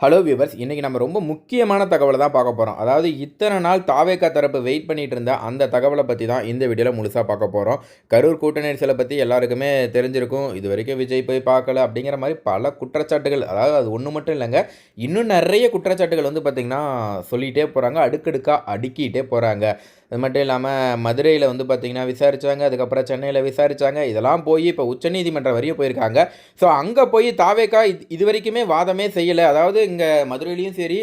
Hello viewers இன்றைக்கி நம்ம ரொம்ப முக்கியமான தகவலை தான் பார்க்க போகிறோம் அதாவது இத்தனை நாள் தாவேக்கா தரப்பு வெயிட் பண்ணிகிட்டு இருந்த அந்த தகவலை பற்றி தான் இந்த வீடியோவில் முழுசாக பார்க்க போகிறோம் கரூர் கூட்ட நெரிசலை பற்றி எல்லாருக்குமே தெரிஞ்சிருக்கும். இது வரைக்கும் விஜய் போய் பார்க்கல அப்படிங்கிற மாதிரி பல குற்றச்சாட்டுகள் அதாவது அது ஒன்று மட்டும் இல்லைங்க இன்னும் நிறைய குற்றச்சாட்டுகள் வந்து பார்த்திங்கன்னா சொல்லிகிட்டே போகிறாங்க அடுக்கடுக்காக அடுக்கிட்டே போகிறாங்க அது மட்டும் இல்லாமல் மதுரையில் வந்து பார்த்திங்கன்னா விசாரித்தாங்க அதுக்கப்புறம் சென்னையில் விசாரித்தாங்க இதெல்லாம் போய் இப்போ உச்சநீதிமன்றம் வரையும் போயிருக்காங்க. ஸோ அங்கே போய் தாவேக்கா இது இது வரைக்குமே வாதமே செய்யலை. அதாவது இங்கே மதுரையிலையும் சரி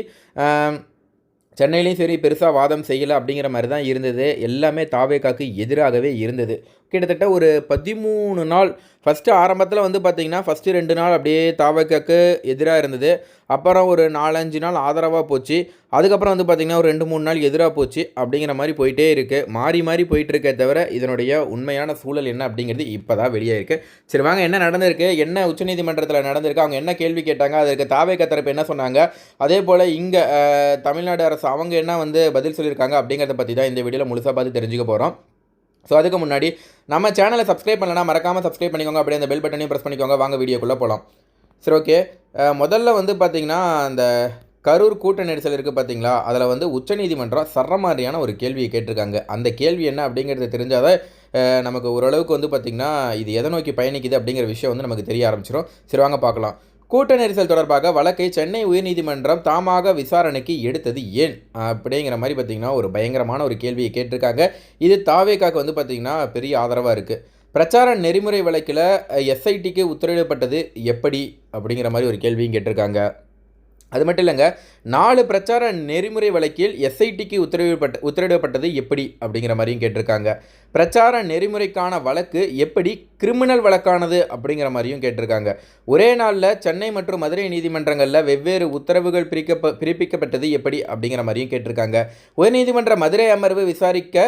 சென்னையிலையும் சரி பெருசாக வாதம் செய்யலை அப்படிங்கிற மாதிரி தான் இருந்தது. எல்லாமே தாவேக்காக்கு எதிராகவே இருந்தது. கிட்டத்தட்ட ஒரு பதிமூணு நாள். ஃபஸ்ட்டு ஆரம்பத்தில் வந்து பார்த்திங்கன்னா ஃபஸ்ட்டு ரெண்டு நாள் அப்படியே தாவக்காக்கு எதிராக இருந்தது. அப்புறம் ஒரு நாலஞ்சு நாள் ஆதரவாக போச்சு. அதுக்கப்புறம் வந்து பார்த்திங்கன்னா ஒரு ரெண்டு மூணு நாள் எதிராக போச்சு. அப்படிங்கிற மாதிரி போயிட்டே இருக்குது மாறி மாறி போயிட்டுருக்கே தவிர இதனுடைய உண்மையான சூழல் என்ன அப்படிங்கிறது இப்போ தான் வெளியே இருக்குது சரி வாங்க என்ன நடந்திருக்கு? என்ன உச்சநீதிமன்றத்தில் நடந்திருக்கு? அவங்க என்ன கேள்வி கேட்டாங்க? அதற்கு தாவேக்க தரப்பு என்ன சொன்னாங்க? அதே போல் இங்கே தமிழ்நாடு அரசு அவங்க என்ன வந்து பதில் சொல்லியிருக்காங்க அப்படிங்கிறத பற்றி தான் இந்த வீடியோவில் முழுசாக பார்த்து தெரிஞ்சுக்க போகிறோம் ஸோ அதுக்கு முன்னாடி நம்ம சேனலை சப்ஸ்கிரைப் பண்ணலன்னா மறக்காமல் சப்ஸ்கிரைப் பண்ணிக்கோங்க. அப்படியே அந்த பெல் பட்டனையும் ப்ரெஸ் பண்ணிக்கோங்க. வாங்க வீடியோக்குள்ளே போகலாம் சரி ஓகே முதல்ல வந்து பார்த்திங்கன்னா அந்த கரூர் கூட்ட நெரிசல் இருக்குது பார்த்தீங்களா அதில் வந்து உச்சநீதிமன்றம் சரமாரியான ஒரு கேள்வியை கேட்டிருக்காங்க. அந்த கேள்வி என்ன அப்படிங்கிறது தெரிஞ்சாதான் நமக்கு ஓரளவுக்கு வந்து பார்த்திங்கன்னா இது எதை நோக்கி பயணிக்குது அப்படிங்கிற விஷயம் வந்து நமக்கு தெரிய ஆரம்பிச்சிடும் சரி வாங்க பார்க்கலாம். கூட்ட நெரிசல் தொடர்பாக வழக்கை சென்னை உயர்நீதிமன்றம் தாமாக விசாரணைக்கு எடுத்தது ஏன்? அப்படிங்கிற மாதிரி பார்த்திங்கன்னா ஒரு பயங்கரமான ஒரு கேள்வியை கேட்டிருக்காங்க. இது தாவேக்காக்கு வந்து பார்த்திங்கன்னா பெரிய ஆதரவாக இருக்குது பிரச்சார நெறிமுறை வழக்கில் எஸ்ஐடிக்கு உத்தரவிடப்பட்டது எப்படி? அப்படிங்கிற மாதிரி ஒரு கேள்வியும் கேட்டிருக்காங்க. அது மட்டும் இல்லைங்க நாலு பிரச்சார நெறிமுறை வழக்கில் எஸ்ஐடிக்கு உத்தரவிடப்பட்ட உத்தரவிடப்பட்டது எப்படி அப்படிங்கிற மாதிரியும் கேட்டிருக்காங்க. பிரச்சார நெறிமுறைக்கான வழக்கு எப்படி கிரிமினல் வழக்கானது அப்படிங்கிற மாதிரியும் கேட்டிருக்காங்க. ஒரே நாளில் சென்னை மற்றும் மதுரை நீதிமன்றங்களில் வெவ்வேறு உத்தரவுகள் பிரிக்கப்ப பிறப்பிக்கப்பட்டது எப்படி அப்படிங்கிற மாதிரியும் கேட்டிருக்காங்க. உயர்நீதிமன்ற மதுரை அமர்வு விசாரிக்க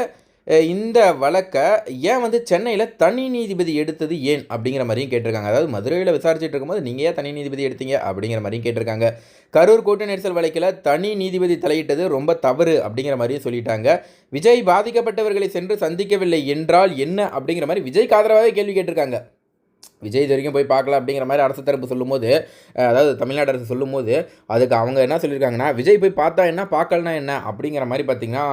இந்த வழக்கை ஏன் வந்து சென்னையில் தனி நீதிபதி எடுத்தது ஏன் அப்படிங்கிற மாதிரியும் கேட்டிருக்காங்க. அதாவது மதுரையில் விசாரிச்சுட்டு இருக்கும்போது நீங்கள் ஏன் தனி நீதிபதி எடுத்தீங்க அப்படிங்கிற மாதிரியும் கேட்டிருக்காங்க. கரூர் கூட்ட நெரிசல் வழக்கில் தனி நீதிபதி தலையிட்டது ரொம்ப தவறு அப்படிங்கிற மாதிரியும் சொல்லிட்டாங்க. விஜய் பாதிக்கப்பட்டவர்களை சென்று சந்திக்கவில்லை என்றால் என்ன அப்படிங்கிற மாதிரி விஜய்க்கு ஆதரவாகவே கேள்வி கேட்டிருக்காங்க. விஜய் இது வரைக்கும் போய் பார்க்கல அப்படிங்கிற மாதிரி அரசு தரப்பு சொல்லும்போது அதாவது தமிழ்நாடு அரசு சொல்லும்போது அதுக்கு அவங்க என்ன சொல்லியிருக்காங்கன்னா விஜய் போய் பார்த்தா என்ன பார்க்கலனா என்ன அப்படிங்கிற மாதிரி பார்த்திங்கன்னா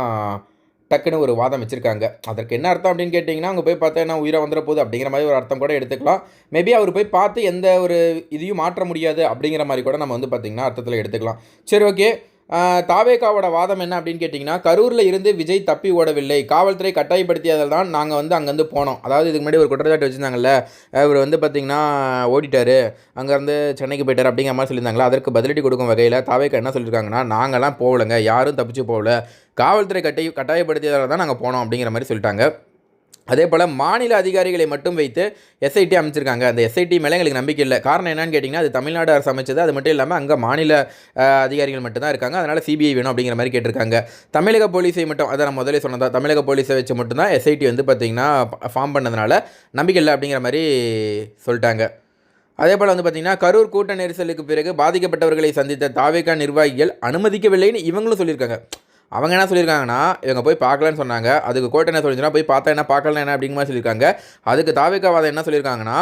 டக்குன்னு ஒரு வாதம் வச்சுருக்காங்க. அதற்கு என்ன அர்த்தம் அப்படின்னு கேட்டிங்கன்னா அவங்க போய் பார்த்தா என்ன உயிரை வந்துட போகுது அப்படிங்கிற மாதிரி ஒரு அர்த்தம் கூட எடுத்துக்கலாம். மேபி அவர் போய் பார்த்து எந்த ஒரு இதையும் மாற்ற முடியாது அப்படிங்கிற மாதிரி கூட நம்ம வந்து பார்த்திங்கன்னா அர்த்தத்தில் எடுத்துக்கலாம். சரி ஓகே தாவேகாவோட வாதம் என்ன அப்படின்னு கேட்டிங்கன்னா கரூரில் இருந்து விஜய் தப்பி ஓடவில்லை. காவல்துறை கட்டாயப்படுத்தியதால் தான் நாங்கள் வந்து அங்கேருந்து போனோம். அதாவது இதுக்கு முன்னாடி ஒரு குற்றச்சாட்டு வச்சுருந்தாங்கல்ல இவர் வந்து பார்த்திங்கன்னா ஓடிட்டாரு. அங்கேருந்து சென்னைக்கு போயிட்டார் அப்படிங்கிற மாதிரி சொல்லியிருந்தாங்களா? அதற்கு பதிலடி கொடுக்கும் வகையில் தாவேக்கா என்ன சொல்லியிருக்காங்கன்னா நாங்கள்லாம் போகலைங்க. யாரும் தப்பிச்சு போகல. காவல்துறை கட்டை கட்டாயப்படுத்தியதால் தான் நாங்கள் போனோம் அப்படிங்கிற மாதிரி சொல்லிட்டாங்க. அதே போல் மாநில அதிகாரிகளை மட்டும் வைத்து எஸ்ஐடி அமைச்சிருக்காங்க. அந்த எஸ்ஐடி மேலே எங்களுக்கு நம்பிக்கை இல்லை. காரணம் என்னன்னு கேட்டிங்கன்னா அது தமிழ்நாடு அரசு அமைச்சது. அது மட்டும் இல்லாமல் அங்கே மாநில அதிகாரிகள் மட்டும்தான் இருக்காங்க. அதனால் சிபிஐ வேணும் அப்படிங்கிற மாதிரி கேட்டிருக்காங்க. தமிழக போலீஸை மட்டும் அதை நான் முதலே சொன்னதா தமிழக போலீஸை வச்சு மட்டும்தான் எஸ்ஐடி வந்து பார்த்திங்கன்னா ஃபார்ம் பண்ணதுனால நம்பிக்கை இல்லை அப்படிங்கிற மாதிரி சொல்லிட்டாங்க. அதே போல் வந்து பார்த்திங்கன்னா கரூர் கூட்ட நெரிசலுக்கு பிறகு பாதிக்கப்பட்டவர்களை சந்தித்த தாவேகா நிர்வாகிகள் அனுமதிக்கவில்லைன்னு இவங்களும் சொல்லியிருக்காங்க. அவங்க என்ன சொல்லியிருக்காங்கன்னா இவங்க போய் பார்க்கலன்னு சொன்னாங்க. அதுக்கு கோர்ட் என்ன சொல்லிச்சுன்னா போய் பார்த்தா என்ன பார்க்கல என்ன அப்படிங்கிற மாதிரி சொல்லியிருக்காங்க. அதுக்கு தாவிக்காவாதம் என்ன சொல்லியிருக்காங்கன்னா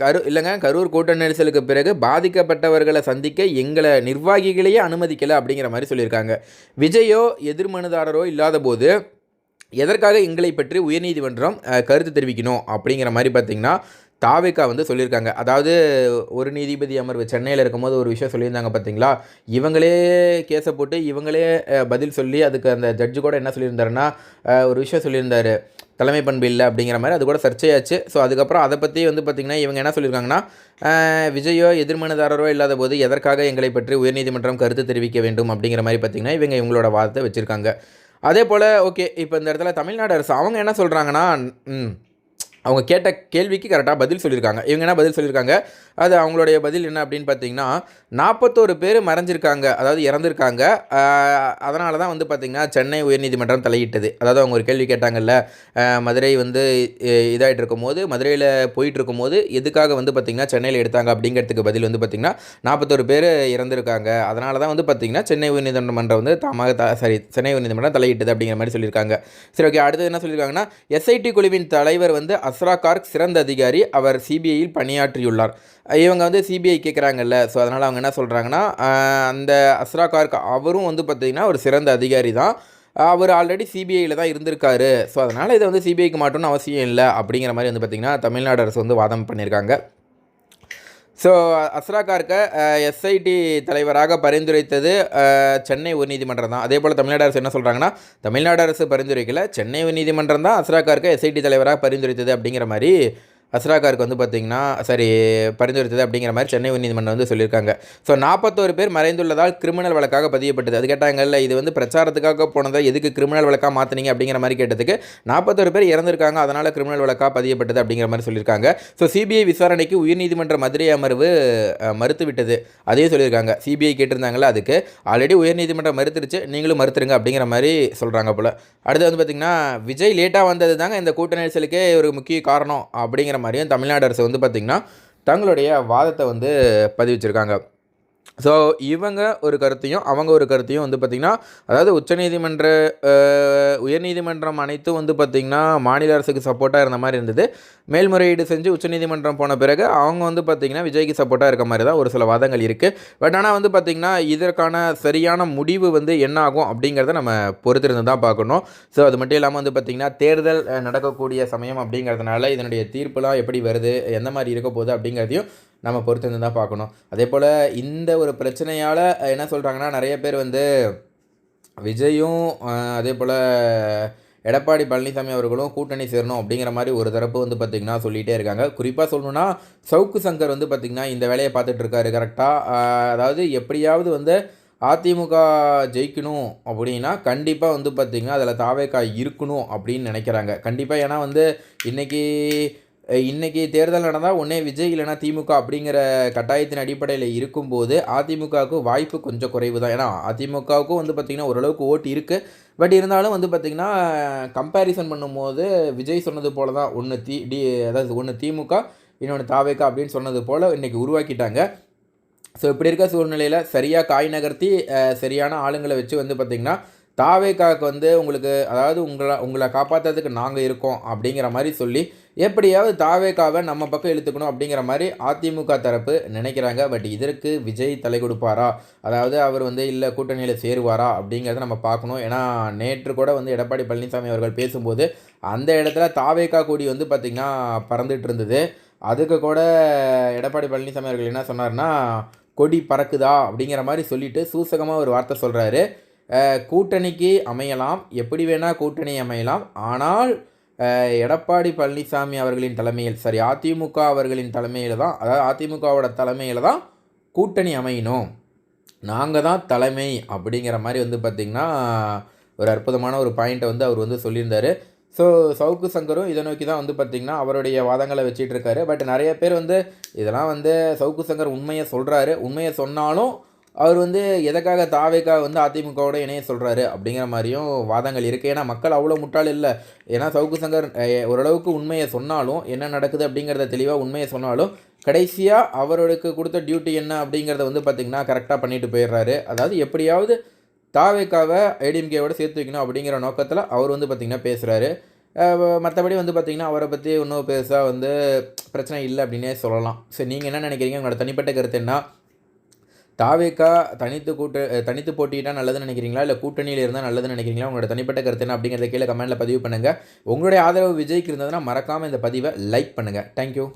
கரு இல்லைங்க கரூர் கூட்ட நெரிசலுக்கு பிறகு பாதிக்கப்பட்டவர்களை சந்திக்க எங்களை நிர்வாகிகளையே அனுமதிக்கலை அப்படிங்கிற மாதிரி சொல்லியிருக்காங்க. விஜயோ எதிர்மனுதாரரோ இல்லாத போது எதற்காக எங்களை பற்றி உயர்நீதிமன்றம் கருத்து தெரிவிக்கணும் அப்படிங்கிற மாதிரி பார்த்தீங்கன்னா தாவேக்கா வந்து சொல்லியிருக்காங்க. அதாவது ஒரு நீதிபதி அமர்வு சென்னையில் இருக்கும்போது ஒரு விஷயம் சொல்லியிருந்தாங்க பார்த்தீங்களா இவங்களே கேஸை போட்டு இவங்களே பதில் சொல்லி அதுக்கு அந்த ஜட்ஜு கூட என்ன சொல்லியிருந்தாருன்னா ஒரு விஷயம் சொல்லியிருந்தாரு. தலைமை பண்பு இல்லை அப்படிங்கிற மாதிரி அது கூட சர்ச்சையாச்சு. ஸோ அதுக்கப்புறம் அதை பற்றி வந்து பார்த்திங்கன்னா இவங்க என்ன சொல்லியிருக்காங்கன்னா விஜயோ எதிர்மனுதாரரோ இல்லாத போது எதற்காக எங்களை பற்றி உயர்நீதிமன்றம் கருத்து தெரிவிக்க வேண்டும் அப்படிங்கிற மாதிரி பார்த்திங்கன்னா இவங்க இவங்களோட வாதத்தை வச்சுருக்காங்க. அதே போல் ஓகே இப்போ இந்த இடத்துல தமிழ்நாடு அரசு அவங்க என்ன சொல்கிறாங்கன்னா அவங்க கேட்ட கேள்விக்கு கரெக்டாக பதில் சொல்லியிருக்காங்க. இவங்க என்ன பதில் சொல்லியிருக்காங்க? அது அவங்களுடைய பதில் என்ன அப்படின்னு பார்த்தீங்கன்னா நாற்பத்தோரு பேர் மறைஞ்சிருக்காங்க அதாவது இறந்துருக்காங்க. அதனால தான் வந்து பார்த்திங்கன்னா சென்னை உயர்நீதிமன்றம் தலையிட்டது. அதாவது அவங்க ஒரு கேள்வி கேட்டாங்கல்ல மதுரை வந்து இதாகிட்டு இருக்கும்போது மதுரையில் போயிட்டு இருக்கும்போது எதுக்காக வந்து பார்த்திங்கன்னா சென்னையில் எடுத்தாங்க அப்படிங்கிறதுக்கு பதில் வந்து பார்த்திங்கன்னா நாற்பத்தோரு பேர் இறந்துருக்காங்க. அதனால தான் வந்து பார்த்திங்கன்னா சென்னை உயர்நீதிமன்றம் வந்து தாமாக த சாரி சென்னை உயர்நீதிமன்றம் தலையிட்டது அப்படிங்கிற மாதிரி சொல்லியிருக்காங்க. சரி ஓகே அடுத்தது என்ன சொல்லியிருக்காங்கன்னா எஸ்ஐடி குழுவின் தலைவர் வந்து அஸ்ரா கார்க் சிறந்த அதிகாரி அவர் சிபிஐயில் பணியாற்றியுள்ளார். இவங்க வந்து சிபிஐ கேட்குறாங்கல்ல ஸோ அதனால் அவங்க என்ன சொல்கிறாங்கன்னா அந்த அஸ்ரா கார்க் அவரும் வந்து பார்த்திங்கன்னா ஒரு சிறந்த அதிகாரி தான். அவர் ஆல்ரெடி சிபிஐயில் தான் இருந்திருக்காரு. ஸோ அதனால் இதை வந்து சிபிஐக்கு மாட்டோம்னு அவசியம் இல்லை அப்படிங்கிற மாதிரி வந்து பார்த்திங்கன்னா தமிழ்நாடு அரசு வந்து வாதம் பண்ணியிருக்காங்க ஸோ அஸ்ரா கார்க்கை எஸ்ஐடி தலைவராக பரிந்துரைத்தது சென்னை உயர்நீதிமன்றம் தான். அதே போல் தமிழ்நாடு அரசு என்ன சொல்கிறாங்கன்னா தமிழ்நாடு அரசு பரிந்துரைக்கல சென்னை உயர்நீதிமன்றம் தான் அஸ்ரா கார்க்கை எஸ்ஐடி தலைவராக பரிந்துரைத்தது அப்படிங்கிற மாதிரி அஸ்ராகாருக்கு வந்து பார்த்திங்கன்னா சரி பரிந்துரைத்தது அப்படிங்கிற மாதிரி சென்னை உயர்நீதிமன்றம் வந்து சொல்லியிருக்காங்க. ஸோ நாற்பத்தோரு பேர் மறைந்துள்ளதால் கிரிமினல் வழக்காக பதியப்பட்டது. அது கேட்டாங்கல்ல இது வந்து பிரச்சாரத்துக்காக போனதை எதுக்கு கிரிமினல் வழக்காக மாற்றினீங்க அப்படிங்கிற மாதிரி கேட்டதுக்கு நாற்பத்தோரு பேர் இறந்துருக்காங்க. அதனால் கிரிமினல் வழக்காக பதியப்பட்டது அப்படிங்கிற மாதிரி சொல்லியிருக்காங்க. ஸோ சிபிஐ விசாரணைக்கு உயர்நீதிமன்ற மதுரை அமர்வு மறுத்துவிட்டது. மறுத்து விட்டது அதையும் சொல்லியிருக்காங்க சிபிஐ கேட்டிருந்தாங்கல்ல அதுக்கு ஆல்ரெடி உயர்நீதிமன்றம் மறுத்துருச்சு. நீங்களும் மறுத்துருங்க அப்படிங்கிற மாதிரி சொல்கிறாங்க போல். அடுத்து வந்து பார்த்திங்கன்னா விஜய் லேட்டாக வந்தது தாங்க இந்த கூட்ட நெரிசலுக்கே ஒரு முக்கிய காரணம் அப்படிங்கிற மாதிரியும் தமிழ்நாடு அரசு வந்து பார்த்திங்கன்னா தங்களுடைய வாதத்தை வந்து பதிவிச்சிருக்காங்க. ஸோ இவங்க ஒரு கருத்தையும் அவங்க ஒரு கருத்தையும் வந்து பார்த்திங்கன்னா அதாவது உச்சநீதிமன்ற உயர்நீதிமன்றம் அனைத்தும் வந்து பார்த்திங்கன்னா மாநில அரசுக்கு சப்போர்ட்டாக இருந்த மாதிரி இருந்தது. மேல்முறையீடு செஞ்சு உச்சநீதிமன்றம் போன பிறகு அவங்க வந்து பார்த்திங்கன்னா விஜய்க்கு சப்போர்ட்டாக இருக்க மாதிரி தான் ஒரு சில வாதங்கள் இருக்குது பட் ஆனால் வந்து பார்த்திங்கன்னா இதற்கான சரியான முடிவு வந்து என்ன ஆகும் அப்படிங்கிறத நம்ம பொறுத்திருந்து தான் பார்க்கணும். ஸோ அது மட்டும் இல்லாமல் வந்து பார்த்திங்கன்னா தேர்தல் நடக்கக்கூடிய சமயம் அப்படிங்கிறதுனால இதனுடைய தீர்ப்புலாம் எப்படி வருது எந்த மாதிரி இருக்க போகுது அப்படிங்கிறதையும் நம்ம பொறுத்திருந்து தான் பார்க்கணும். அதே போல் இந்த ஒரு பிரச்சனையால் என்ன சொல்கிறாங்கன்னா நிறைய பேர் வந்து விஜயும் அதே போல் எடப்பாடி பழனிசாமி அவர்களும் கூட்டணி சேரணும் அப்படிங்கிற மாதிரி ஒரு தரப்பு வந்து பார்த்திங்கன்னா சொல்லிகிட்டே இருக்காங்க. குறிப்பாக சொல்லணுன்னா சவுக்கு சங்கர் வந்து பார்த்திங்கன்னா இந்த வேலையை பார்த்துட்டு இருக்காரு கரெக்டாக அதாவது எப்படியாவது வந்து அதிமுக ஜெயிக்கணும் அப்படின்னா கண்டிப்பாக வந்து பார்த்திங்கன்னா அதில் தாவேக்கா இருக்கணும் அப்படின்னு நினைக்கிறாங்க. கண்டிப்பாக ஏன்னா வந்து இன்றைக்கி இன்றைக்கி தேர்தல் நடந்தால் ஒன்றே விஜய் இல்லைனா திமுக அப்படிங்கிற கட்டாயத்தின் அடிப்படையில் இருக்கும்போது அதிமுகவுக்கு வாய்ப்பு கொஞ்சம் குறைவு தான் ஏன்னா அதிமுகவுக்கும் வந்து பார்த்திங்கன்னா ஓரளவுக்கு ஓட்டு இருக்குது பட் இருந்தாலும் வந்து பார்த்திங்கன்னா கம்பேரிசன் பண்ணும்போது விஜய் சொன்னது போல தான் ஒன்று தி டி அதாவது ஒன்று திமுக இன்னொன்று தாவேக்கா அப்படின்னு சொன்னது போல் இன்றைக்கி உருவாக்கிட்டாங்க. ஸோ இப்படி இருக்க சூழ்நிலையில் சரியாக காய் நகர்த்தி சரியான ஆளுங்களை வச்சு வந்து பார்த்திங்கன்னா தாவேக்காவுக்கு வந்து உங்களுக்கு அதாவது உங்களை உங்களை காப்பாற்றுறதுக்கு நாங்கள் இருக்கோம் அப்படிங்கிற மாதிரி சொல்லி எப்படியாவது தாவேக்காவை நம்ம பக்கம் இழுத்துக்கணும் அப்படிங்கிற மாதிரி அதிமுக தரப்பு நினைக்கிறாங்க. பட் இதற்கு விஜய் தலை கொடுப்பாரா? அதாவது அவர் வந்து இல்லை கூட்டணியில் சேருவாரா? அப்படிங்கிறத நம்ம பார்க்கணும். ஏன்னா நேற்று கூட வந்து எடப்பாடி பழனிசாமி அவர்கள் பேசும்போது அந்த இடத்துல தாவேக்கா கொடி வந்து பார்த்திங்கன்னா பறந்துட்டு இருந்தது. அதுக்கு கூட எடப்பாடி பழனிசாமி அவர்கள் என்ன சொன்னார்னா கொடி பறக்குதா? அப்படிங்கிற மாதிரி சொல்லிவிட்டு சூசகமாக ஒரு வார்த்தை சொல்கிறாரு கூட்டணிக்கு அமையலாம். எப்படி வேணால் கூட்டணி அமையலாம். ஆனால் எடப்பாடி பழனிசாமி அவர்களின் தலைமையில் சரி அதிமுக அவர்களின் தலைமையில் தான் அதாவது அதிமுகவோட தலைமையில் தான் கூட்டணி அமையணும். நாங்கள் தான் தலைமை அப்படிங்கிற மாதிரி வந்து பார்த்திங்கன்னா ஒரு அற்புதமான ஒரு பாயிண்ட்டை வந்து அவர் வந்து சொல்லியிருந்தார். ஸோ சவுக்கு சங்கரும் இதை நோக்கி தான் வந்து பார்த்திங்கன்னா அவருடைய வாதங்களை வச்சிட்டு இருக்காரு. பட் நிறைய பேர் வந்து இதெல்லாம் வந்து சவுக்கு சங்கர் உண்மையை சொல்கிறாரு உண்மையை சொன்னாலும் அவர் வந்து எதற்காக தாவேக்காக வந்து அதிமுகவோட இணைய சொல்கிறாரு அப்படிங்கிற மாதிரியும் வாதங்கள் இருக்குது ஏன்னா மக்கள் அவ்வளோ முட்டாள் இல்லை. ஏன்னா சவுக்கு சங்கர் ஓரளவுக்கு உண்மையை சொன்னாலும் என்ன நடக்குது அப்படிங்கிறத தெளிவாக உண்மையை சொன்னாலும் கடைசியாக அவருக்கு கொடுத்த டியூட்டி என்ன அப்படிங்கிறத வந்து பார்த்திங்கன்னா கரெக்டாக பண்ணிட்டு போயிடுறாரு. அதாவது எப்படியாவது தாவேக்காவை ஏடிஎம்கேவோட சேர்த்து வைக்கணும் அப்படிங்கிற நோக்கத்தில் அவர் வந்து பார்த்திங்கன்னா பேசுகிறாரு மற்றபடி வந்து பார்த்திங்கன்னா அவரை பற்றி இன்னும் பெருசாக வந்து பிரச்சனை இல்லை அப்படின்னே சொல்லலாம். சரி நீங்கள் என்ன நினைக்கிறீங்க? உங்களோட தனிப்பட்ட கருத்து என்ன? தாவேக்கா தனித்து கூட்ட தனித்து போட்டிட்டா நல்லதுன்னு நினைக்கிறீங்களா? இல்லை கூட்டணியில் இருந்தால் நல்லதுன்னு நினைக்கிறீங்களா? உங்களோட தனிப்பட்ட கருத்து என்ன அப்படிங்கிறத கீழே கமெண்ட்டில் பதிவு பண்ணுங்கள் உங்களுடைய ஆதரவு விஜய்க்கு இருந்ததுன்னா மறக்காமல் இந்த பதிவை லைக் பண்ணுங்கள் தேங்க்யூ